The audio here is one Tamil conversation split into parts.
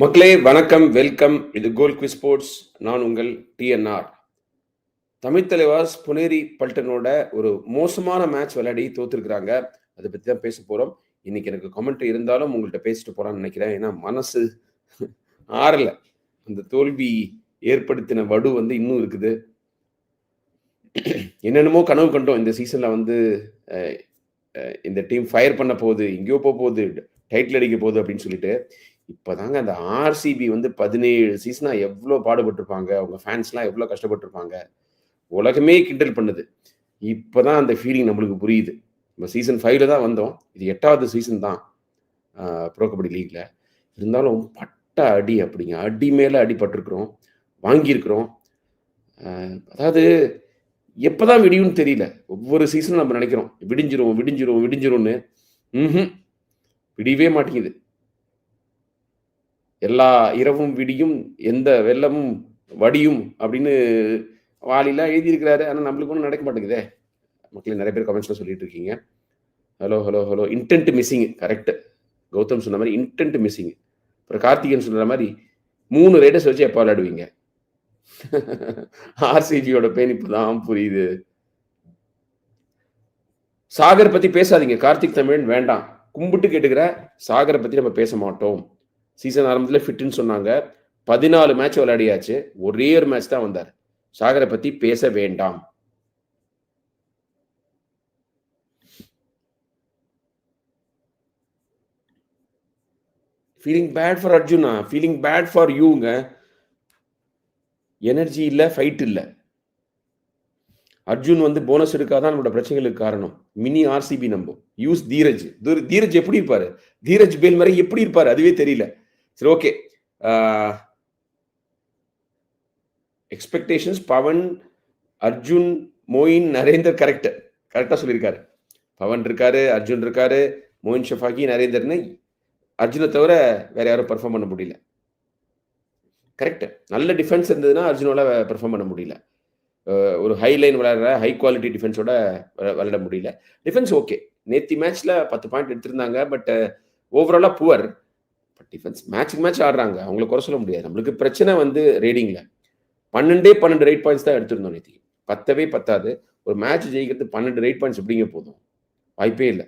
மக்களே வணக்கம் வெல்கம். இது கோல் குவிஸ் ஸ்போர்ட்ஸ். நான் உங்கள் டிஎன்ஆர் தமிழ் தலைவாஸ் புனேரி பல்டனோட ஒரு மோசமான மேட்ச் விளையாடி தோத்துருக்குறாங்க. அதை பற்றி தான் பேச போகிறோம் இன்னைக்கு எனக்கு கமெண்ட் இருந்தாலும் உங்கள்கிட்ட பேசிட்டு போகிறான்னு நினைக்கிறேன். ஏன்னா மனசு ஆறலை. அந்த தோல்வி ஏற்படுத்தின வடு வந்து இன்னும் இருக்குது. என்னென்னமோ கனவு கண்டோம். இந்த சீசனில் வந்து இந்த டீம் ஃபயர் பண்ண போகுது எங்கேயோ போக போகுது டைட்டில் அடிக்க போகுது அப்படின்னு சொல்லிட்டு. இப்போதாங்க அந்த ஆர்சிபி வந்து பதினேழு சீசனா எவ்வளோ பாடுபட்டிருப்பாங்க? அவங்க ஃபேன்ஸ்லாம் எவ்வளோ கஷ்டப்பட்டிருப்பாங்க? உலகமே கிண்டல் பண்ணுது. இப்போ தான் அந்த ஃபீலிங் நம்மளுக்கு புரியுது. நம்ம சீசன் ஃபைவ்ல தான் வந்தோம். இது எட்டாவது சீசன் தான் ப்ரோ கபடி லீக்ல இருந்தாலும் பட்ட அடி அப்படிங்க. அடி மேலே அடிபட்டிருக்கிறோம். வாங்கியிருக்கிறோம். அதாவது எப்போதான் விடியும்னு தெரியல. ஒவ்வொரு சீசனும் நம்ம நினைக்கிறோம். விடிஞ்சிரும் விடிஞ்சிரும் விடிஞ்சிரும்னு. ம் விடியவே மாட்டேங்குது. எல்லா இரவும் விடியும் எந்த வெள்ளமும் வடியும் அப்படின்னு வாலிலாம் எழுதியிருக்கிறாரு. ஆனால் நம்மளுக்கு ஒன்றும் நடக்க மாட்டேங்குதே. மக்களே நிறைய பேர் கமெண்ட்ஸில் சொல்லிட்டு இருக்கீங்க. Hello hello hello intent missing correct Gautham சொன்ன மாதிரி இன்டென்ட் மிஸ்ஸிங் அப்புறம் கார்த்திகன் சொல்கிற மாதிரி மூணு ரைடர்ஸ் வச்சு எப்போ விளையாடுவீங்க? ஆர்சிஜியோட பெயின் இப்போதான் புரியுது. சாகர் பத்தி பேசாதீங்க. கார்த்திக் தமிழன் வேண்டாம். கும்பிட்டு கேட்டுக்கிற சாகரை பத்தி நம்ம பேச மாட்டோம். சீசன் ஆரம்பத்தில் ஃபிட்னு சொன்னாங்க. பதினாலு மேட்ச் விளையாடியாச்சு. ஒரே ஒரு மேட்ச் தான் வந்தார். சாகரை பற்றி பேச வேண்டாம். Feeling bad for Arjuna. Feeling bad for யூங்க. எனர்ஜி இல்லை ஃபைட் இல்லை. அர்ஜுன் வந்து போனஸ் எடுக்காதான் நம்மளோட பிரச்சனைகளுக்கு காரணம். மினி ஆர்சிபி நம்பும். யூஸ் தீரஜ். தீரஜ் எப்படி இருப்பாரு? தீரஜ் பேல் மாதிரி எப்படி இருப்பாரு? அதுவே தெரியல. சரி okay expectations Pawan Arjun Moin Narender correct கரெக்டாக சொல்லியிருக்காரு. பவன் இருக்காரு அர்ஜுன் இருக்காரு மோயின் ஷஃபாகி நரேந்தர்னு அர்ஜுனை தவிர வேற யாரும் பெர்ஃபார்ம் பண்ண முடியல. கரெக்ட் நல்ல டிஃபென்ஸ் இருந்ததுன்னா அர்ஜுனோட பெர்ஃபார்ம் பண்ண முடியல. ஒரு ஹை லைன் விளையாடுற ஹை குவாலிட்டி டிஃபென்ஸோட விளையாட முடியல. டிஃபென்ஸ் ஓகே நேத்தி மேட்ச்ல பத்து பாயிண்ட் எடுத்திருந்தாங்க பட் ஓவராலாக புவர் டிஃபென்ஸ் மேட்ச்சுக்கு மேட்ச் ஆடுறாங்க. அவங்கள குறை சொல்ல முடியாது. நம்மளுக்கு பிரச்சனை வந்து ரேடிங்கில் பன்னெண்டே பன்னெண்டு ரைட் பாயிண்ட்ஸ் தான் எடுத்திருந்தோம் நேற்று பத்தவே பத்தாது. ஒரு மேட்ச் ஜெயிக்கிறது பன்னெண்டு ரைட் பாயிண்ட்ஸ் எப்படிங்க போதும்? வாய்ப்பே இல்லை.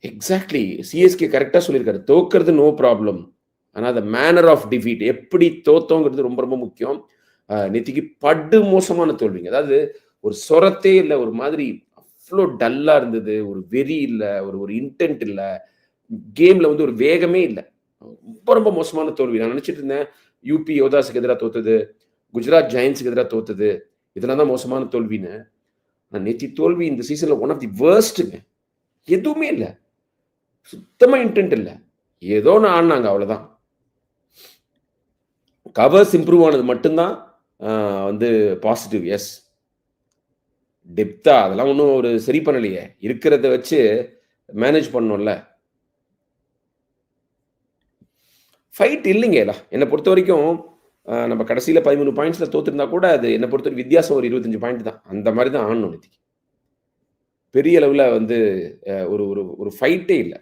எக்ஸாக்ட்லி சிஎஸ்கே கரெக்டாக சொல்லியிருக்காரு. தோக்கிறது நோ ப்ராப்ளம் ஆனால் அந்த மேனர் ஆஃப் டிஃபீட் எப்படி தோத்தோங்கிறது ரொம்ப ரொம்ப முக்கியம். ஆஹ் படு மோசமான தோல்விங்க. அதாவது ஒரு சொரத்தே இல்லை. ஒரு மாதிரி அவ்வளோ டல்லாக இருந்தது. ஒரு வெறி இல்லை. ஒரு ஒரு இன்டென்ட் இல்லை. கேமில் வந்து ஒரு வேகமே இல்லை. ரொம்ப ரொம்ப மோசமான தோல்வி. நான் நினச்சிட்டு இருந்தேன் யூபி யோதாஸுக்கு எதிராக தோத்தது குஜராத் ஜெயின்ஸுக்கு எதிராக தோத்தது இதெல்லாம் தான் மோசமான தோல்வின்னு. நான் நேற்று தோல்வி இந்த சீசனில் ஒன் ஆஃப் தி வேர்ஸ்ட்டுங்க எதுவுமே இல்லை. சுத்தமாக இன்டென்ட் இல்லை. ஏதோ ஒன்று ஆடினாங்க அவ்வளோதான் கவர்ஸ் இம்ப்ரூவ் ஆனது மட்டும்தான் வந்து பாசிட்டிவ் எஸ் டெப்தா அதெல்லாம் ஒன்றும் ஒரு சரி பண்ணலையே. இருக்கிறத வச்சு மேனேஜ் பண்ணோம்ல ஃபைட் இல்லைங்கல என்னை பொறுத்த வரைக்கும் நம்ம கடைசியில் பதிமூணு பாயிண்ட்ஸில் தோத்துருந்தா கூட அது என்னை பொறுத்த வரைக்கும் வித்தியாசம் ஒரு இருபத்தஞ்சு பாயிண்ட் தான். அந்த மாதிரி தான் ஆடணும் நேத்திக்கு பெரிய அளவில் வந்து ஒரு ஒரு ஒரு ஃபைட்டே இல்லை.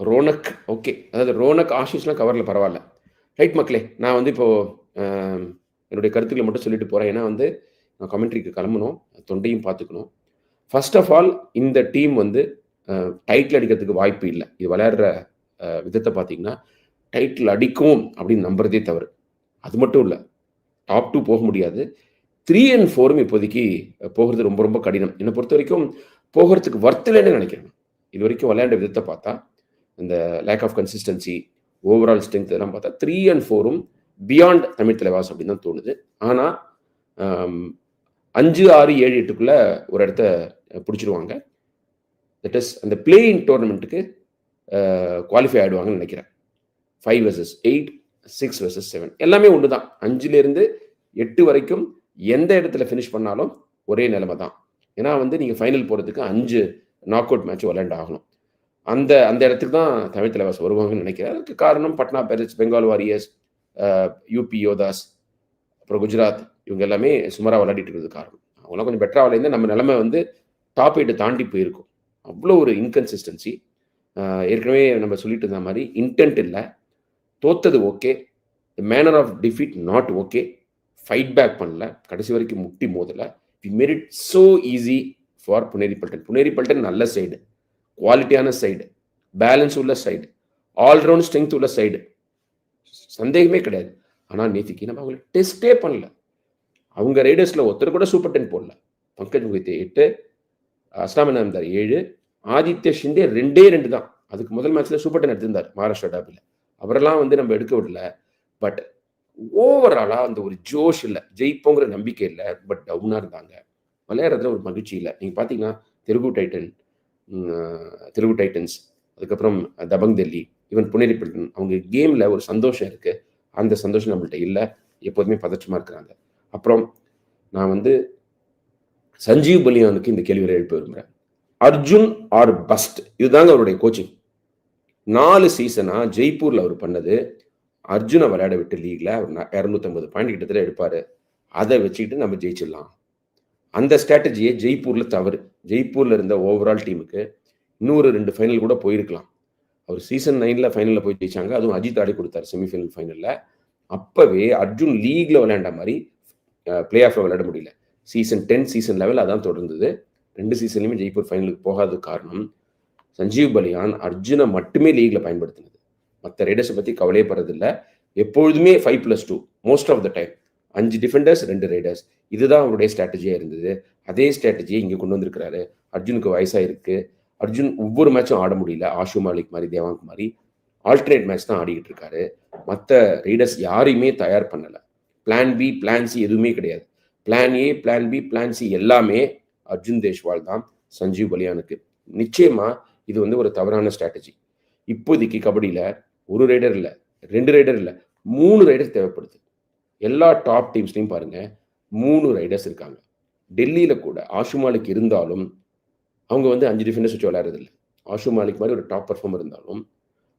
ரோனக் ஓகே அதாவது ரோனக் ஆஷிஷ்லாம் கவரில் பரவாயில்ல. ரைட் மக்களே நான் வந்து இப்போது என்னுடைய கருத்துக்களை மட்டும் சொல்லிட்டு போகிறேன் ஏன்னா வந்து நான் கமெண்ட்ரிக்கு கிளம்பணும் தொண்டையும் பார்த்துக்கணும். ஃபர்ஸ்ட் ஆஃப் ஆல் இந்த டீம் வந்து டைட்டில் அடிக்கிறதுக்கு வாய்ப்பு இல்லை. இது விளையாடுற விதத்தை பார்த்தீங்கன்னா டைட்டில் அடிக்கும் அப்படின்னு நம்புறதே தவறு. அது மட்டும் இல்லை டாப் டூ போக முடியாது. த்ரீ அண்ட் ஃபோரும் இப்போதைக்கு போகிறது ரொம்ப ரொம்ப கடினம். என்னை பொறுத்த வரைக்கும் போகிறதுக்கு வர்த்தலைன்னு நினைக்கிறேன். இது வரைக்கும் விளையாண்ட விதத்தை பார்த்தா இந்த lack of consistency overall strength இதெல்லாம் பார்த்தா த்ரீ அண்ட் ஃபோரும் பியாண்ட் தமிழ் தலைவாஸ் அப்படின்னு தான் தோணுது. ஆனால் அஞ்சு ஆறு ஏழு எட்டுக்குள்ள ஒரு இடத்த பிடிச்சிருவாங்க. தட் இஸ் அந்த பிளே இன் டோர்னமெண்ட்டுக்கு குவாலிஃபை ஆகிடுவாங்கன்னு நினைக்கிறேன். Five versus eight six versus seven எல்லாமே ஒன்று தான் அஞ்சுலேருந்து எட்டு வரைக்கும் எந்த இடத்துல ஃபினிஷ் பண்ணாலும் ஒரே நிலைமை தான். ஏன்னா வந்து நீங்கள் ஃபைனல் போகிறதுக்கு அஞ்சு நாக் அவுட் மேட்ச் விளையாண்டு ஆகணும். அந்த அந்த இடத்துக்கு தான் தமிழ் தலைவாஸ் வருவாங்கன்னு நினைக்கிறேன். அதுக்கு காரணம் Patna pirates Bengal warriors UP Yoddhas அப்புறம் குஜராத் இவங்க எல்லாமே சுமாராக விளையாடிட்டு இருக்கிறது காரணம். அவங்களாம் கொஞ்சம் பெட்டராக விளையாந்து நம்ம நிலமை வந்து டாப் எயிட்டை தாண்டி போயிருக்கும். அவ்வளோ ஒரு இன்கன்சிஸ்டன்சி ஏற்கனவே நம்ம சொல்லிட்டு இருந்த மாதிரி இன்டென்ட் இல்லை. தோத்தது okay manner of defeat not okay fight back பண்ணல. கடைசி வரைக்கும் முட்டி மோதலை. We merit so easy for Puneri Paltan Puneri Paltan நல்ல சைடு குவாலிட்டியான சைடு பேலன்ஸ் உள்ள சைடு ஆல்ரவுண்ட் ஸ்ட்ரென்த் உள்ள சைடு சந்தேகமே கிடையாது. ஆனால் நேற்றுக்கு நம்ம அவங்களை டெஸ்ட்டே பண்ணல. அவங்க ரைடர்ஸில் ஒருத்தர் கூட சூப்பர் டென் போடல. பங்கஜ் முகித்தே எட்டு அஸ்லாமன் இருந்தார் ஏழு ஆதித்ய ஷிண்டே ரெண்டே ரெண்டு தான். அதுக்கு முதல் மேட்ச்ல சூப்பர் டென் எடுத்திருந்தார் மகாராஷ்டிரா டாபில் அவரெல்லாம் வந்து நம்ம எடுக்க விடல. பட் ஓவராலா அந்த ஒரு ஜோஷ் இல்லை ஜெயிப்போங்கிற நம்பிக்கை இல்லை பட் டவுனாக இருந்தாங்க. விளையாடுறதுல ஒரு மகிழ்ச்சி இல்லை. நீங்கள் பார்த்தீங்கன்னா தெலுங்கு டைட்டன் தெலுங்கு டைட்டன்ஸ் அதுக்கப்புறம் தபங் டெல்லி ஈவன் புனேரி பல்டன் அவங்க கேமில் ஒரு சந்தோஷம் இருக்குது அந்த சந்தோஷம் நம்மள்ட்ட இல்லை. எப்போதுமே பதற்றமாக இருக்கிறாங்க. அப்புறம் நான் வந்து சஞ்சீவ் பலியானுக்கு இந்த கேள்வியை எழுப்ப விரும்புகிறேன் அர்ஜுன் ஆர் பஸ்ட். இதுதாங்க அவருடைய கோச்சிங் நாலு சீசனா ஜெய்ப்பூர்ல அவர் பண்ணது. அர்ஜுனை விளையாட விட்டு லீக்ல அவர் இரநூத்தம்பது பாயிண்ட் கிட்டத்தட்ட எடுப்பாரு. அதை வச்சுக்கிட்டு நம்ம ஜெயிச்சிடலாம். அந்த ஸ்ட்ராட்டஜியை ஜெய்ப்பூர்ல தவறு. ஜெய்ப்பூர்ல இருந்த ஓவரால் டீமுக்கு இன்னொரு ரெண்டு ஃபைனல் கூட போயிருக்கலாம். அவர் சீசன் நைன்ல ஃபைனல்ல போய் ஜெயிச்சாங்க. அதுவும் அஜித் ஆடி கொடுத்தாரு செமிஃபைனல் ஃபைனல்ல அப்பவே அர்ஜுன் லீக்ல விளையாண்ட மாதிரி பிளே ஆஃபில் விளையாட முடியல. சீசன் டென் சீசன் லெவல் அதான் தொடர்ந்தது. ரெண்டு சீசன்லையுமே ஜெய்ப்பூர் ஃபைனலுக்கு போகாத காரணம் சஞ்சீவ் பலியான் அர்ஜுனை மட்டுமே லீக்ல பயன்படுத்தினது. மற்ற ரைடர்ஸை பற்றி கவலையப்படுறதில்ல எப்பொழுதுமே five plus two most of the time அஞ்சு டிஃபெண்டர்ஸ் ரெண்டு ரைடர்ஸ் இதுதான் அவருடைய ஸ்ட்ராட்டஜியாக இருந்தது. அதே ஸ்ட்ராட்டஜியை இங்கே கொண்டு வந்திருக்கிறாரு. அர்ஜுனுக்கு வயசாக இருக்குது அர்ஜுன் ஒவ்வொரு மேட்சும் ஆட முடியல. ஆஷு மாலிக் மாதிரி தேவாங்க் மாதிரி ஆல்டர்னேட் மேட்ச் தான் ஆடிக்கிட்டு இருக்காரு. மற்ற ரைடர்ஸ் யாரையுமே தயார் பண்ணலை. பிளான் பி பிளான் சி எதுவுமே கிடையாது. Plan A plan B plan C எல்லாமே அர்ஜுன் தேஷ்வால் தான் சஞ்சீவ் பலியானுக்கு. நிச்சயமா இது வந்து ஒரு தவறான ஸ்ட்ராட்டஜி இப்போதைக்கு கபடியில் ஒரு ரைடர் இல்லை ரெண்டு ரைடர் இல்லை மூணு ரைடர் தேவைப்படுது. எல்லா டாப் டீம்ஸ்லையும் பாருங்க மூணு ரைடர்ஸ் இருக்காங்க. டெல்லியில் கூட ஆஷு மாலிக் இருந்தாலும் அவங்க வந்து அஞ்சு டிஃபெண்டர்ஸ் வச்சு விளையாடுறதில்ல. ஆஷு மாலிக் மாதிரி ஒரு டாப் பர்ஃபார்மர் இருந்தாலும்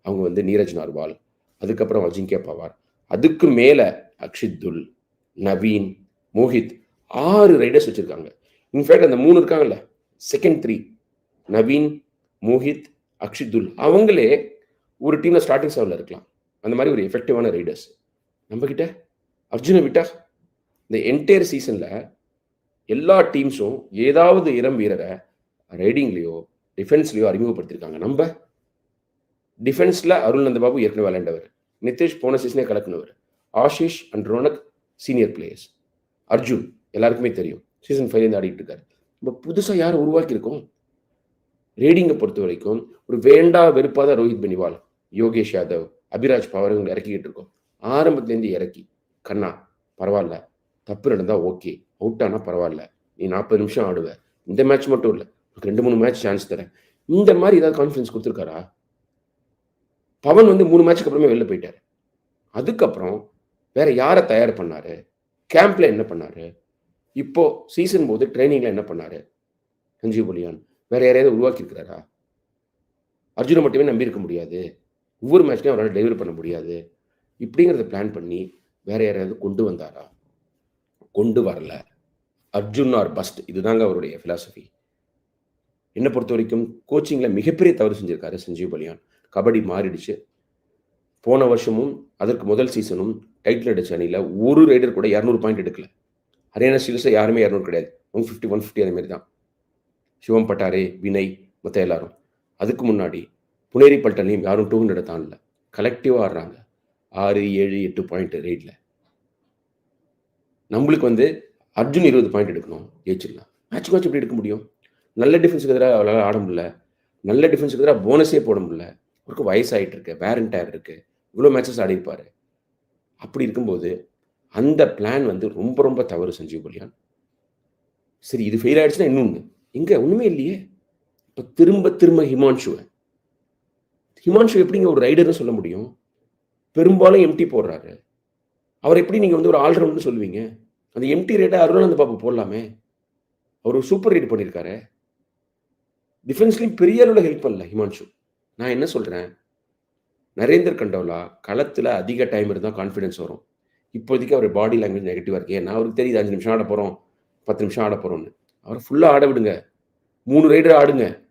அவங்க வந்து நீரஜ் நார்வால் அதுக்கப்புறம் அஜிங்கே பவார். அதுக்கு மேலே அக்ஷித்துல் நவீன் மோஹித் ஆறு ரைடர்ஸ் வச்சுருக்காங்க. இன்ஃபேக்ட் அந்த மூணு இருக்காங்கல்ல. செகண்ட் த்ரீ நவீன் மோஹித் அக்ஷித்துல். அவங்களே ஒரு டீமில் ஸ்டார்டிங் செவனில் இருக்கலாம். அந்த மாதிரி ஒரு எஃபெக்டிவான ரைடர்ஸ். நம்மக்கிட்ட அர்ஜுனை விட்டா? இந்த என்டையர் சீசனில் எல்லா டீம்ஸும் ஏதாவது இரம் வீரரை ரைடிங்லேயோ டிஃபென்ஸ்லேயோ அறிமுகப்படுத்தியிருக்காங்க நம்ம டிஃபென்ஸில் அருள் நந்தபாபு ஏற்கனவே விளையாண்டவர். நிதிஷ் போன சீசனே கலக்குனவர். Ashish and Ronak senior players Arjun எல்லாருக்குமே தெரியும். சீசன் ஃபைவ்லேருந்து ஆடிட்டு இருக்காரு. இப்போ புதுசாக யாரை உருவாக்கியிருக்கோம்? ரேடிங்கை பொறுத்த வரைக்கும் ஒரு வேண்டா வெறுப்பாக தான் ரோஹித் பெனிவால் யோகேஷ் யாதவ் அபிராஜ் பவர் இவங்களை இறக்கிக்கிட்டு இருக்கோம். ஆரம்பத்துலேருந்து இறக்கி. கண்ணா பரவாயில்ல. தப்பு நடந்தால் ஓகே. அவுட் ஆனால் பரவாயில்ல. நீ நாற்பது நிமிஷம் ஆடுவ. இந்த மேட்ச் மட்டும் இல்லை. உனக்கு ரெண்டு மூணு மேட்ச் சான்ஸ் தரேன். இந்த மாதிரி ஏதாவது கான்ஃபிடன்ஸ் கொடுத்துருக்காரா? பவன் வந்து மூணு மேட்ச்க்கு அப்புறமே வெளில போயிட்டாரு. அதுக்கப்புறம் வேற யாரை தயார் பண்ணாரு? கேம்ப்ல என்ன பண்ணாரு? இப்போ சீசன் போது ட்ரைனிங்ல என்ன பண்ணாரு? சஞ்சீவ் புலியான் வேற யாரையாவது உருவாக்கி இருக்கிறாரா அர்ஜுனை மட்டுமே நம்பி இருக்க முடியாது. ஒவ்வொரு மேட்ச்லையும் அவரால் டெலிவர் பண்ண முடியாது. இப்படிங்கிறத பிளான் பண்ணி வேற யாரையாவது கொண்டு வந்தாரா? கொண்டு வரல. அர்ஜுன் ஆர் பஸ்ட் இதுதாங்க அவருடைய ஃபிலாசபி என்னை பொறுத்த வரைக்கும் கோச்சிங்கில் மிகப்பெரிய தவறு செஞ்சிருக்காரு சஞ்சீவ் பலியான் கபடி மாறிடுச்சு. போன வருஷமும் அதற்கு முதல் சீசனும் டைட்டில் அடிச்ச அணியில் ஒரு ரைடர் கூட இரநூறு பாயிண்ட் எடுக்கல. ஹரியானா ஸ்டீல்ஸில் யாருமே இரநூறு கிடையாது. ஒன் ஃபிஃப்டி ஒன் ஃபிஃப்டி அந்த மாதிரி தான். சிவம் பட்டாரே வினய் மற்ற எல்லாரும். அதுக்கு முன்னாடி புனேரி பல்டனையும் யாரும் டூ ஹண்ட்ரட் தாண்டல. கலெக்டிவாக ஆடுறாங்க. ஆறு ஏழு எட்டு பாயிண்ட் ரைடில் நம்மளுக்கு வந்து அர்ஜுன் இருபது பாயிண்ட் எடுக்கணும். ஜெயிச்சிடலாம். மேட்ச் மேட்ச் எப்படி எடுக்க முடியும்? நல்ல டிஃபென்ஸுக்கு எதிராக அவளால் ஆட முடியல. நல்ல டிஃபென்ஸுக்கு எதிராக போனஸே போட முடியல. அவருக்கு வயசாகிட்டு இருக்கு. வேரண்டாயர் இருக்குது இவ்வளோ மேட்சஸ் ஆடிருப்பாரு. அப்படி இருக்கும்போது அந்த பிளான் வந்து ரொம்ப ரொம்ப தவறு சஞ்சீவ் பலியான். சரி இது ஃபெயில் ஆயிடுச்சுன்னா இன்னொன்று இங்கே ஒன்றுமே இல்லையே. இப்போ திரும்ப திரும்ப ஹிமான்ஷுவை. ஹிமான்ஷு எப்படிங்க ஒரு ரைடர்னு சொல்ல முடியும்? பெரும்பாலும் எம்டி போடுறாரு. அவர் எப்படி நீங்கள் வந்து ஒரு ஆல்ரவுண்ட்னு சொல்லுவீங்க? அந்த எம்டி ரேட்டை அருணானந்த பாபு போடலாமே. அவர் ஒரு சூப்பர் ரேட் பண்ணியிருக்காரு டிஃபென்ஸ்லையும் பெரிய அளவில் ஹெல்ப் பண்ணல ஹிமான்ஷு. நான் என்ன சொல்கிறேன் நரேந்தர் கண்டோலா களத்தில் அதிக டைம் இருந்தால் கான்ஃபிடன்ஸ் வரும். இப்போதைக்கு அவர் பாடி லாங்குவேஜ் நெகட்டிவாக இருக்கு. ஏன்னா அவருக்கு தெரியுது. அஞ்சு நிமிஷம் ஆட போகிறோம் பத்து நிமிஷம் ஆட போகிறோம்னு அவரை ஃபுல்லாக ஆட விடுங்க. மூணு ரைடர் ஆடுங்க.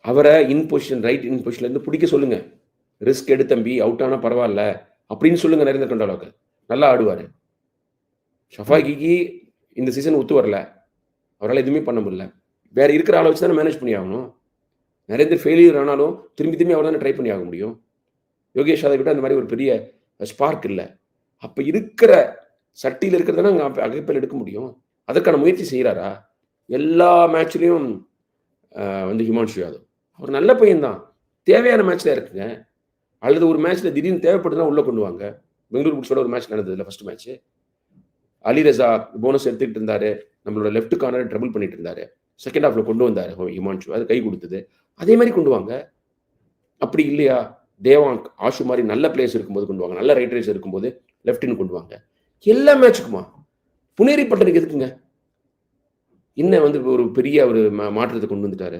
அவரை இன் பொசிஷன் ரைட் இன் பொசிஷன்லேருந்து பிடிக்க சொல்லுங்கள் ரிஸ்க் எடு தம்பி. அவுட் ஆனால் பரவாயில்ல. அப்படின்னு சொல்லுங்கள் நரேந்திர கண்டாலாவுக்கு. நல்லா ஆடுவார். ஷஃபாகிக்கு இந்த சீசன் ஒத்து வரல. அவரால் எதுவுமே பண்ண முடியல. வேற இருக்கிற ஆளை வச்சு தானே மேனேஜ் பண்ணி ஆகணும் நிறைய பேர் ஃபெயிலியர் ஆனாலும் திரும்பி திரும்பி அவர் தானே ட்ரை பண்ணி ஆக முடியும். யோகேஷ் அதை கிட்ட அந்த மாதிரி ஒரு பெரிய ஸ்பார்க் இல்லை. அப்போ இருக்கிற சட்டியில் இருக்கிறதுனா அங்கே அகைப்பில் எடுக்க முடியும். அதற்கான முயற்சி செய்கிறாரா எல்லா மேட்ச்லேயும் வந்து ஹிமான்ஷு யாதவ். அவர் நல்ல பையன்தான் தேவையான மேட்ச்ல இருக்குங்க. அல்லது ஒரு மேட்ச்ல திடீர்னு தேவைப்படுதுன்னா உள்ள கொண்டு வாங்க. பெங்களூர் புட்ஸோட ஒரு மேட்ச் நடந்தது இல்லை first match Ali Raza bonus எடுத்துக்கிட்டு இருந்தாரு. நம்மளோட லெஃப்ட் கார்னர் ட்ரபிள் பண்ணிட்டு இருந்தாரு. செகண்ட் ஹாஃப்ல கொண்டு வந்தார் இமான்ஷு. அது கை கொடுத்தது. அதே மாதிரி கொண்டு வாங்க. அப்படி இல்லையா? தேவாங்க் ஆஷு மாதிரி நல்ல பிளேஸ் இருக்கும்போது கொண்டு வாங்க. நல்ல ரைட் ரைஸ் இருக்கும்போது லெஃப்டின்னு கொண்டு வாங்க. எல்லா மேட்சுக்குமா புனேரி பட்டனுக்கு எதுக்குங்க? என்ன வந்து ஒரு பெரிய ஒரு மாற்றத்தை கொண்டு வந்துட்டாரு?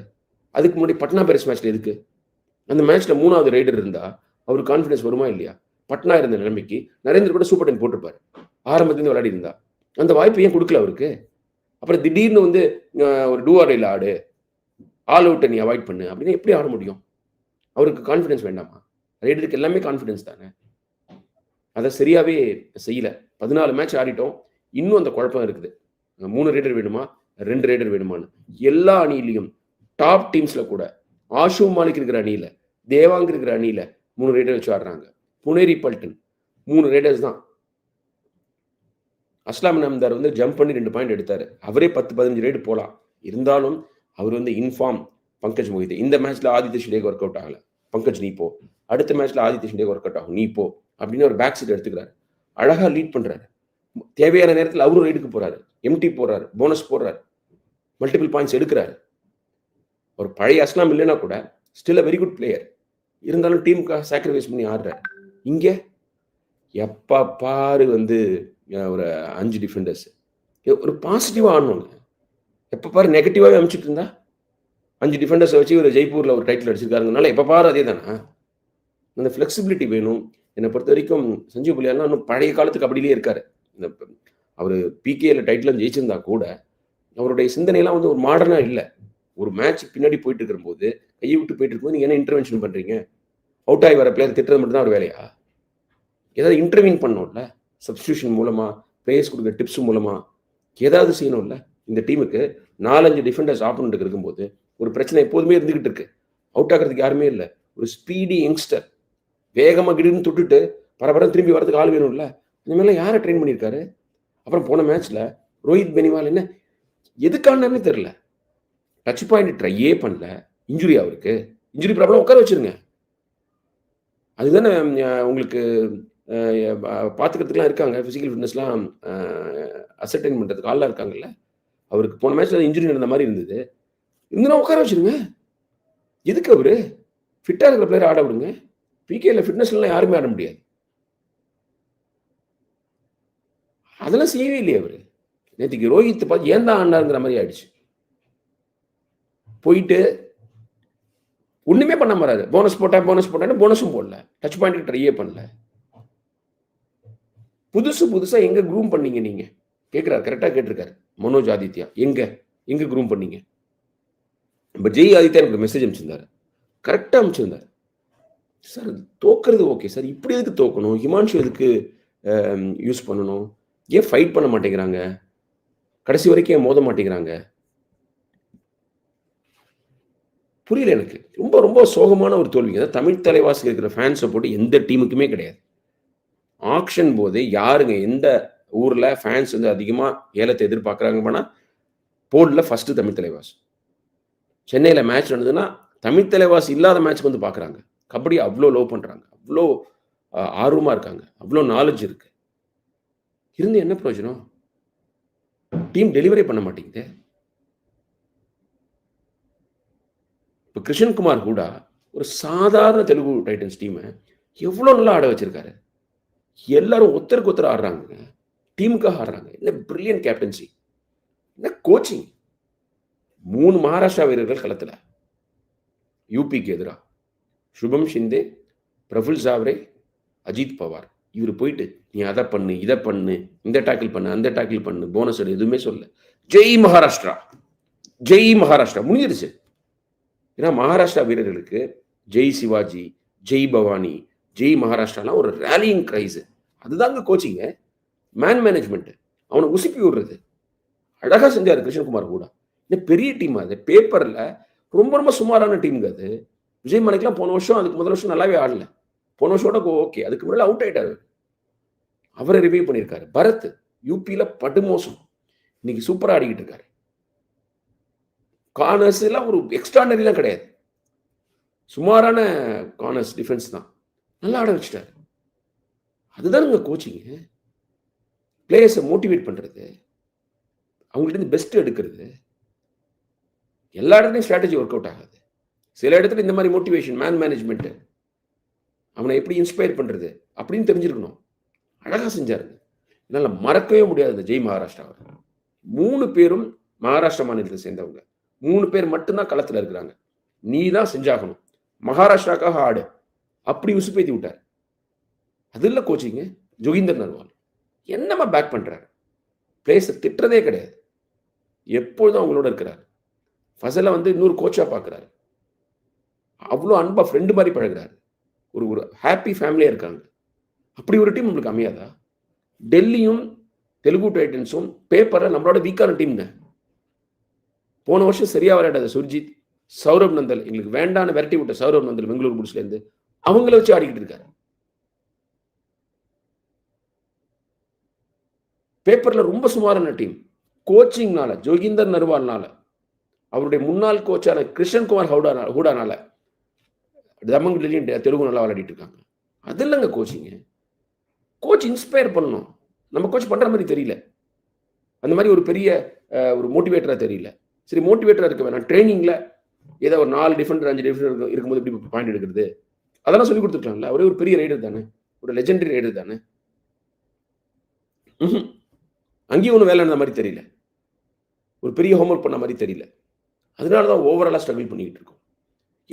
அதுக்கு முன்னாடி பட்னா பேரஸ் மேட்ச்ல எதுக்கு? அந்த மேட்ச்ல மூணாவது ரைடர் இருந்தா அவருக்கு கான்ஃபிடன்ஸ் வருமா இல்லையா? பட்னா இருந்த நிலைமைக்கு நரேந்திர கூட சூப்பர் டென் போட்டிருப்பாரு. ஆரம்பத்துலேருந்து விளையாடி இருந்தா. அந்த வாய்ப்பு ஏன் கொடுக்கல அவருக்கு? அப்புறம் திடீர்னு வந்து ஒரு டூஆர்ஐல ஆடு. ஆல் அவுட்டை நீ அவாய்ட் பண்ணு. அப்படின்னு எப்படி ஆட முடியும்? அவருக்கு கான்ஃபிடன்ஸ் வேண்டாமா? ரைடருக்கு எல்லாமே கான்ஃபிடன்ஸ் தானே? அதை சரியாகவே செய்யல. பதினாலு மேட்ச் ஆடிட்டோம். இன்னும் அந்த குழப்பம் இருக்குது. மூணு ரைடர் வேணுமா? ரெண்டு ரைடர் வேணுமான்னு. எல்லா அணியிலையும் டாப் டீம்ஸில் கூட ஆஷு மாலிக் இருக்கிற அணியில் தேவாங் இருக்கிற அணியில் மூணு ரைடர் வச்சு ஆடுறாங்க. புனேரி பல்டன் மூணு ரைடர்ஸ் தான். அஸ்லாம் நம்தார் வந்து ஜம்ப் பண்ணி ரெண்டு பாயிண்ட் எடுத்தார். அவரே பத்து பதினஞ்சு ரைடு போகலாம் இருந்தாலும் அவர் வந்து இன்ஃபார்ம் பங்கஜ் மொஹித் இந்த மேட்ச்ல ஆதித்ய ஷிண்டேக்கு ஒர்க் அவுட் ஆகல. பங்கஜ் நீ போ. அடுத்த மேட்ச்ல ஆதித்ய ஷிண்டேக்கு ஒர்க் அவுட் ஆகும். நீ போ. அப்படின்னு ஒரு பேக் சீட் எடுத்துக்கிறாரு. அழகா லீட் பண்றாரு. தேவையான நேரத்தில் அவரும் ரைடுக்கு போறாரு. எம்டி போடுறாரு போனஸ் போடுறாரு. மல்டிபிள் பாயிண்ட்ஸ் எடுக்கிறாரு. ஒரு பழைய அஸ்லாம் இல்லைன்னா கூட still a very good player இருந்தாலும் டீமுக்காக சாக்ரிஃபைஸ் பண்ணி ஆடுறாரு. இங்கே எப்போ பாரு வந்து ஒரு அஞ்சு டிஃபெண்டர்ஸ் ஒரு பாசிட்டிவாக ஆடணுங்க எப்போ பாரு நெகட்டிவாகவே அமைச்சிட்டு இருந்தா அஞ்சு டிஃபெண்டர்ஸை வச்சு ஒரு ஜெய்ப்பூரில் ஒரு டைட்டில் அடிச்சிருக்காருங்கனால எப்போ பாரு அதே தானே அந்த ஃப்ளெக்சிபிலிட்டி வேணும். என்னை பொறுத்த வரைக்கும் சஞ்சீவ் புலியாலாம் இன்னும் பழைய காலத்துக்கு அப்படிலே இருக்காரு. இந்த அவர் பிகேல டைட்டிலும் ஜெயிச்சிருந்தா கூட அவருடைய சிந்தனையெல்லாம் வந்து ஒரு மாடர்னாக இல்லை. ஒரு மேட்ச் பின்னாடி போயிட்டு இருக்கும்போது கையை விட்டு போயிட்டு இருக்கும்போது நீங்கள் என்ன இன்டர்வென்ஷன் பண்ணுறீங்க அவுட் ஆகி வர பிளேயர் திட்டுறது மட்டும் தான் ஒரு வேலையா? ஏதாவது இன்டர்வியூன் பண்ணோம்ல சப்ஸ்டியூஷன் மூலமாக பிளேயர்ஸ் கொடுக்குற டிப்ஸ் மூலமாக ஏதாவது செய்யணும்ல? இந்த டீமுக்கு நாலஞ்சு டிஃபெண்டர்ஸ் ஆப்போனண்ட்டுக்கு இருக்கும்போது ஒரு பிரச்சனை எப்போதுமே இருந்துகிட்டு இருக்கு. அவுட் ஆகிறதுக்கு யாருமே இல்லை. ஒரு ஸ்பீடி யங்ஸ்டர் வேகமாக கிடின்னு தொட்டுட்டு பரபரம் திரும்பி வரதுக்கு ஆள் வேணும்ல? இந்த மாதிரிலாம் யாரை ட்ரெயின் பண்ணியிருக்காரு? அப்புறம் போன மேட்ச்சில் ரோஹித் பெனிவால் என்ன? எதுக்கானே தெரில டச் பாயிண்ட் ட்ரையே பண்ணல. இன்ஜுரி அவருக்கு. இன்ஜுரி ப்ராப்ளம் உட்கார வச்சுருங்க. அதுதானே உங்களுக்கு பார்த்துக்கிறதுக்குலாம் இருக்காங்க. ஃபிசிக்கல் ஃபிட்னஸ்லாம் அசர்டைன் பண்ணுறதுக்கு ஆளாக இருக்காங்கல்ல. அவருக்கு போன மேட்ச்சில் இன்ஜுரி நடந்த மாதிரி இருந்தது. இருந்தாலும் உட்கார வச்சுருங்க. எதுக்கு அவரு? ஃபிட்டாக இருக்கிற பிளேயர் ஆட விடுங்க. பிகேல ஃபிட்னஸ்லாம் யாருமே ஆட முடியாது. அதெல்லாம் செய்யவே இல்லையே அவர். நேற்றுக்கு ரோஹித் பார்த்து ஏன் தான் ஆண்டாருங்கிற மாதிரி ஆயிடுச்சு. போயிட்டு ஒன்றுமே பண்ண மாறாரு போனஸ் போட்டேன் போனஸ் போட்டேன்னு போனஸும் போடல. டச் பாயிண்ட் ட்ரையே பண்ணல. புதுசு புதுசாக எங்கே குரூம் பண்ணீங்க நீங்கள் கேட்குறாரு கரெக்டாக கேட்டிருக்காரு. மனோஜ் ஆதித்யா எங்கே? எங்கே குரூம் பண்ணீங்க? இப்போ ஜெய் ஆதித்யா எனக்கு மெசேஜ் அனுப்பிச்சிருந்தாரு. கரெக்டாக அனுப்பிச்சிருந்தார். சார் தோக்குறது ஓகே சார் இப்படி எதுக்கு தோக்கணும்? ஹிமான்ஷு எதுக்கு யூஸ் பண்ணணும்? ஏன் ஃபைட் பண்ண மாட்டேங்கிறாங்க? கடைசி வரைக்கும் ஏன் மோத மாட்டேங்கிறாங்க? புரியல எனக்கு. ரொம்ப ரொம்ப சோகமான ஒரு தோல்வி அதாவது தமிழ் தலைவாசி இருக்கிற ஃபேன்ஸை போட்டு எந்த டீமுக்குமே கிடையாது. ஆக்ஷன் போது யாருங்க எந்த ஊரில் ஃபேன்ஸ் வந்து அதிகமாக ஏலத்தை எதிர்பார்க்குறாங்க போனால் போர்டில் ஃபஸ்ட்டு தமிழ் தலைவாஸ் சென்னையில் மேட்ச் நடந்ததுன்னா தமிழ் தலைவாஸ் இல்லாத மேட்ச்க்கு வந்து பார்க்குறாங்க. கபடி அவ்வளோ லவ் பண்ணுறாங்க அவ்வளோ ஆர்வமாக இருக்காங்க. அவ்வளோ நாலேஜ் இருக்கு. இருந்து என்ன பிரயோஜனம்? டீம் டெலிவரி பண்ண மாட்டேங்குது. இப்போ கிருஷ்ணன்குமார் கூட ஒரு சாதாரண தெலுங்கு டைட்டன்ஸ் டீமை எவ்வளோ நல்லா ஆட வச்சிருக்காரு. எல்லாரும் ஒருத்தருக்கு ஒருத்தர் ஆடுறாங்க. டீமுக்காக ஆடுறாங்க. என்ன பிரில்லியன் கேப்டன்சி என்ன கோச்சிங் மூணு மகாராஷ்டிரா வீரர்கள் களத்தில். யூபிக்கு எதிராக சுபம் ஷிந்தே பிரபுல் சாவ்ரே அஜித் பவார். இவர் போயிட்டு நீ அதை பண்ணு இதை பண்ணு இந்த டாக்கிள் பண்ணு அந்த டாக்கிள் பண்ணு போனஸ் எதுவுமே சொல்ல. ஜெய் மகாராஷ்டிரா. ஜெய் மகாராஷ்டிரா. முடிஞ்சிருச்சு. ஏன்னா மகாராஷ்டிரா வீரர்களுக்கு ஜெய் சிவாஜி ஜெய் பவானி ஜெய் மகாராஷ்டிராலாம் ஒரு ரேலியிங் க்ரைஸு அதுதாங்க கோச்சிங்க மேன் மேனேஜ்மெண்ட்டு அவனை உசுப்பி விடுறது. அழகாக செஞ்சார் கிருஷ்ணகுமார் கூட. இந்த பெரிய டீம் அது. பேப்பரில் ரொம்ப ரொம்ப சுமாரான டீமுங்க அது. விஜய் மலைக்கெலாம் போன வருஷம் அதுக்கு முதல் வருஷம் நல்லாவே ஆடல. போன வருஷோட ஓகே அதுக்கு முன்னாடி அவுட் ஆயிட்டாரு அவரை. ரிவ்யூ பண்ணியிருக்காரு. பரத் யூபியில் படுமோசம். இன்னைக்கு சூப்பராக ஆடிக்கிட்டு இருக்காரு. கார்னர்ஸ் எல்லாம் ஒரு எக்ஸ்ட்ரானரிலாம் கிடையாது. சுமாரான கார்னர்ஸ் டிஃபென்ஸ் தான். நல்லா ஆட வச்சுட்டாரு. அதுதானுங்க கோச்சிங்கு பிளேயர்ஸை மோட்டிவேட் பண்ணுறது அவங்கள்ட்ட இருந்து எடுக்கிறது. எல்லா இடத்துலையும் ஸ்ட்ராட்டஜி ஒர்க் அவுட் ஆகாது. சில இடத்துல இந்த மாதிரி மோட்டிவேஷன் மேன் மேனேஜ்மெண்ட்டு அவனை எப்படி இன்ஸ்பயர் பண்ணுறது அப்படின்னு தெரிஞ்சிருக்கணும். அழகாக செஞ்சாருங்க. என்னால் மறக்கவே முடியாது இந்த ஜெய் மகாராஷ்டிரா மூணு பேரும் மகாராஷ்டிரா மாநிலத்தை சேர்ந்தவங்க. மூணு பேர் மட்டும்தான் களத்தில் இருக்கிறாங்க. நீ தான் செஞ்சாகணும். மகாராஷ்டிராக்காக ஆடு. அப்படி உசுப்பேத்தி விட்டார். அது இல்லை கோச்சிங்க ஜோகிந்தர் நர்வால். என்னம்மா பேக் பண்ணுறாரு பிளேஸை திட்டுறதே கிடையாது. எப்பொழுதும் அவங்களோட இருக்கிறார். ஃபசலை வந்து இன்னொரு கோச்சாக பார்க்குறாரு அவ்வளோ அன்பாக ஃப்ரெண்டு மாதிரி பழகுறாரு. ஒரு ஒரு ஹாப்பி ஃபேமிலியாக இருக்காங்க. அப்படி ஒரு டீம் நம்மளுக்கு அமையாதா? டெல்லியும் தெலுங்கு டைட்டன்ஸும் பேப்பரை நம்மளோட வீக்கான டீம்ங்க போன வருஷம் சரியாக விளையாடாத சுர்ஜித் சௌரவ் நந்தல். எங்களுக்கு வேண்டான விரட்டி விட்ட சௌரவ் நந்தல் பெங்களூர் புட்ஸ்லேருந்து அவங்கள வச்சு ஆடிக்கிட்டு இருக்காரு. பேப்பர்ல ரொம்ப சுமாரான டீம். கோச்சிங்னால ஜோகிந்தர் நர்வால்னால அவருடைய முன்னாள் கோச்சான கிருஷ்ணன் குமார் ஹவுடா ஹூடானால தமங் டெல்லியும் தெலுங்கு நல்லா விளையாடிட்டு இருக்காங்க. அது இல்லைங்க கோச்சிங்க. கோச் இன்ஸ்பயர் பண்ணணும். நம்ம கோச் பண்ற மாதிரி தெரியல. அந்த மாதிரி ஒரு பெரிய ஒரு மோட்டிவேட்டரா தெரியல. சரி மோட்டிவேட்டரா இருக்க வேணாம். ட்ரைனிங்ல ஏதோ ஒரு நாலு டிஃபரெண்ட் அஞ்சு டிஃபரெண்ட் இருக்கும்போது எப்படி பாயிண்ட் எடுக்கிறது? அதெல்லாம் சொல்லி கொடுத்துருக்கலாம்ல. அவரே ஒரு பெரிய ரைடர் தானே. ஒரு லெஜெண்டரி ரைடர் தானே. அங்கேயும் ஒன்றும் வேலை இருந்த மாதிரி தெரியல. ஒரு பெரிய ஹோம்ஒர்க் பண்ண மாதிரி தெரியல. அதனால தான் ஓவராலாக ஸ்ட்ரகிள் பண்ணிக்கிட்டு இருக்கோம்.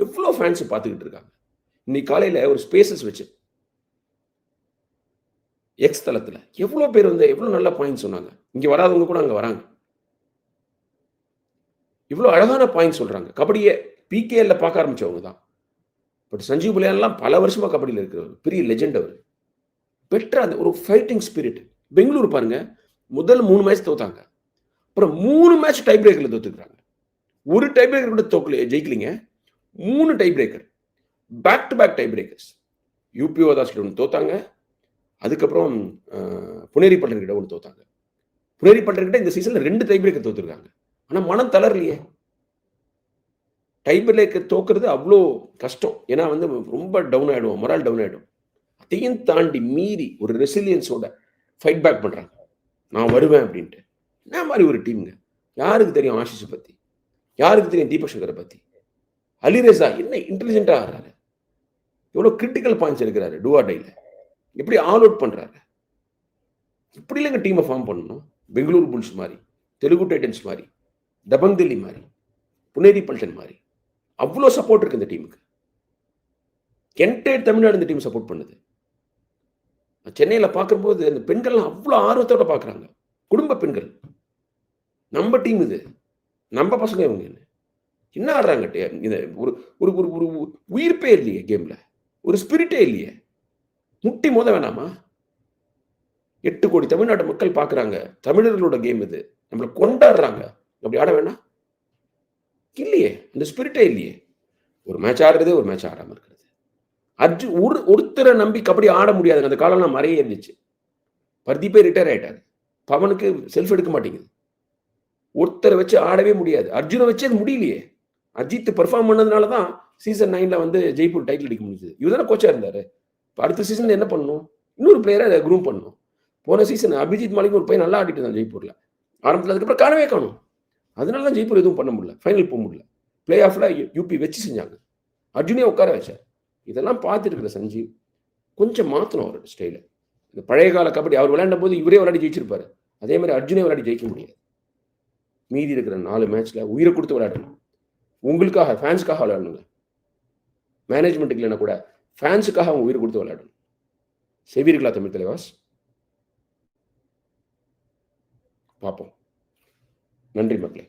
எவ்வளோ ஃபேன்ஸை பார்த்துக்கிட்டு இருக்காங்க. இன்னைக்கு காலையில் ஒரு ஸ்பேசஸ் வச்சு. எக்ஸ் தளத்தில். எவ்வளோ பேர் வந்து எவ்வளோ நல்ல பாயிண்ட் சொன்னாங்க. இங்கே வராதவங்க கூட அங்கே வராங்க. இவ்வளோ அழகான பாயிண்ட் சொல்கிறாங்க கபடியை பிகேஎல்ல பார்க்க ஆரம்பித்தவங்க தான். பட் சஞ்சீவ் புலியான்லாம் பல வருஷமாக கபடியில் இருக்கிறவர். பெரிய லெஜெண்ட் அவர். பெற்ற அந்த ஒரு ஃபைட்டிங் ஸ்பிரிட் பெங்களூர் பாருங்க. முதல் மூணு மேட்ச் தோத்தாங்க. அப்புறம் மூணு மேட்ச் டை பிரேக்கரில் தோத்துக்கிறாங்க. ஒரு டை பிரேக்கர் கூட தோக்கல ஜெயிக்கலிங்க. மூணு tie breaker back to back tie breakers UP ஓதாஸ்ல ஒன்று தோத்தாங்க. அதுக்கப்புறம் புனேரி பட்டர்கிட்ட ஒன்று தோத்தாங்க. புனேரி பட்டர்கிட்ட இந்த சீசனில் ரெண்டு டை பிரேக்கர் தோத்துருக்காங்க. ஆனால் மனம் தளரலையே. டை பிரேக்கர் தோக்குறது அவ்வளோ கஷ்டம். ஏன்னா வந்து ரொம்ப டவுன் ஆகிடுவோம் மொரால் டவுன் ஆகிடும் அதையும் தாண்டி மீறி ஒரு ரெசிலியன்ஸோட ஃபைட் பேக் பண்ணுறாங்க நான் வருவேன் அப்படின்ட்டு. என்ன மாதிரி ஒரு டீமுங்க யாருக்கு தெரியும் ஆஷிஷை பற்றி யாருக்கு தெரியும் தீபக் சங்கரை பற்றி அலிரேசா என்ன இன்டெலிஜென்ட்டாக ஆடுறாரு? எவ்வளோ கிரிட்டிக்கல் பாயிண்ட்ஸ் எடுக்கிறாரு டுவாடையில் எப்படி ஆல் அவுட் பண்ணுறாரு இப்படி இல்லைங்க டீமை ஃபார்ம் பண்ணணும். பெங்களூர் புல்ஸ் மாதிரி தெலுங்கு டைட்டன்ஸ் மாதிரி தபங் தில்லி மாதிரி புனேரி பல்டன் மாதிரி. அவ்வளோ சப்போர்ட் இருக்குது இந்த டீமுக்கு என்டையர் தமிழ்நாடு இந்த டீம் சப்போர்ட் பண்ணுது. சென்னையில் பார்க்கும்போது அந்த பெண்கள்லாம் அவ்வளோ ஆர்வத்தோட பார்க்குறாங்க. குடும்ப பெண்கள். நம்ம டீம் இது. நம்ம பசங்க இவங்க என்ன? என்ன ஆடுறாங்க இந்த ஒரு ஒரு ஒரு ஒரு உயிர்ப்பே இல்லையே கேமில் ஒரு ஸ்பிரிட்டே இல்லையே. முட்டி மோத வேணாமா? எட்டு கோடி தமிழ்நாட்டு மக்கள் பார்க்குறாங்க. தமிழர்களோட கேம் இது. நம்மளை கொண்டாடுறாங்க. அப்படி ஆட வேணாம்? இல்லையே அந்த ஸ்பிரிட்டே இல்லையே. ஒரு மேட்ச் ஆடுறதே ஒரு மேட்ச் ஆடாமல் இருக்கிறது. அர்ஜு ஒரு ஒருத்தரை நம்பி கபடி ஆட முடியாதுங்க. அந்த காலம்லாம் மறைய இருந்துச்சு. பர்தீப்பே ரிட்டையர் ஆயிட்டாரு. பவனுக்கு செல்ஃப் எடுக்க மாட்டேங்குது. ஒருத்தரை வச்சு ஆடவே முடியாது. அர்ஜுனை வச்சு அது முடியலையே. அஜித் பெர்ஃபார்ம் பண்ணதுனால தான் சீசன் நைனில் வந்து ஜெய்ப்பூர் டைட்டில் அடிக்க முடிஞ்சது. இவர் தானே இருந்தார். அடுத்த சீசன் என்ன பண்ணணும்? இன்னொரு பிளேயரை அதை குரூம் பண்ணணும். போன சீசன் அபிஜித் மாலிக் ஒரு பையன் நல்லா ஆடிட்டு இருந்தான் ஜெய்ப்பூரில். ஆரம்பத்தில் அதுக்கப்புறம் காணவே காணும். அதனால தான் ஜெய்ப்பூர் எதுவும் பண்ண முடியல. ஃபைனல் போக முடியல. பிளே ஆஃப்ல யூபி வச்சு செஞ்சாங்க. அர்ஜுனே உட்கார வச்சார். இதெல்லாம் பார்த்துருக்குற சஞ்சீவ் கொஞ்சம் மாற்றணும் அவர் ஸ்டைல இந்த பழைய கால கபடி அவர் விளையாண்ட போது இவரே விளையாடி ஜெயிச்சிருப்பாரு. அதே மாதிரி அர்ஜுனே விளையாடி ஜெயிக்க முடியாது. மீதி இருக்கிற நாலு மேட்ச்சில் உயிரை கொடுத்து விளையாடணும் உங்களுக்காக ஃபேன்ஸுக்காக விளையாடணுங்க. மேனேஜ்மெண்ட்டுக்கு இல்லைன்னா கூட ஃபேன்ஸுக்காக அவங்க உயிர் கொடுத்து விளையாடணும். செய்வீர்களா தமிழ் தலைவாஸ்? பார்ப்போம். நன்றி மக்களே.